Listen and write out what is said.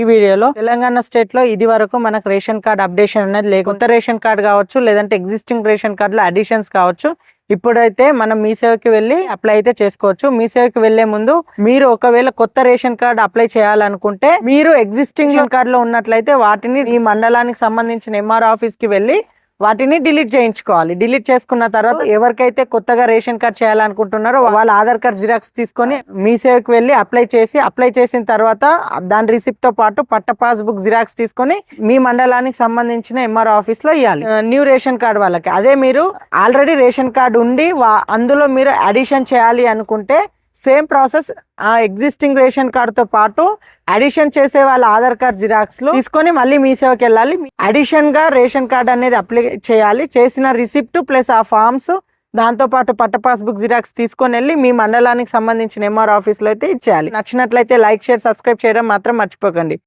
ఈ వీడియోలో తెలంగాణ స్టేట్లో ఇది వరకు మనకు రేషన్ కార్డ్ అప్డేషన్ అనేది లేదు కొత్త రేషన్ కార్డ్ కావచ్చు లేదంటే ఎగ్జిస్టింగ్ రేషన్ కార్డులో అడిషన్స్ కావచ్చు ఇప్పుడైతే మనం మీ సేవకి వెళ్ళి అప్లై అయితే చేసుకోవచ్చు. మీ సేవకి వెళ్ళే ముందు మీరు ఒకవేళ కొత్త రేషన్ కార్డు అప్లై చేయాలనుకుంటే మీరు ఎగ్జిస్టింగ్ రేషన్లో ఉన్నట్లయితే వాటిని ఈ మండలానికి సంబంధించిన ఎంఆర్ ఆఫీస్కి వెళ్ళి వాటిని డిలీట్ చేయించుకోవాలి. డిలీట్ చేసుకున్న తర్వాత ఎవరికైతే కొత్తగా రేషన్ కార్డ్ చేయాలనుకుంటున్నారో వాళ్ళ ఆధార్ కార్డ్ జిరాక్స్ తీసుకొని మీ సేవకి వెళ్ళి అప్లై చేసి అప్లై చేసిన తర్వాత దాని రిసిప్ట్తో పాటు పట్ట పాస్బుక్ జిరాక్స్ తీసుకొని మీ మండలానికి సంబంధించిన ఎంఆర్ ఆఫీస్లో ఇవ్వాలి న్యూ రేషన్ కార్డ్ వాళ్ళకి. అదే మీరు ఆల్రెడీ రేషన్ కార్డు ఉండి వా- అందులో మీరు అడిషన్ చేయాలి అనుకుంటే సేమ్ ప్రాసెస్ ఆ ఎగ్జిస్టింగ్ రేషన్ కార్డుతో పాటు అడిషన్ చేసే వాళ్ళ ఆధార్ కార్డ్ జిరాక్స్లు తీసుకొని మళ్ళీ మీ సేవకి వెళ్ళాలి. అడిషన్గా రేషన్ కార్డ్ అనేది అప్లై చేయాలి. చేసిన రిసిప్ట్ ప్లస్ ఆ ఫామ్స్ దాంతో పాటు పట్ట పాస్బుక్ జిరాక్స్ తీసుకొని వెళ్ళి మీ మండలానికి సంబంధించిన ఎంఆర్ ఆఫీస్లో అయితే ఇచ్చేయాలి. నచ్చినట్లయితే లైక్ షేర్ సబ్స్క్రైబ్ చేయడం మాత్రం మర్చిపోకండి.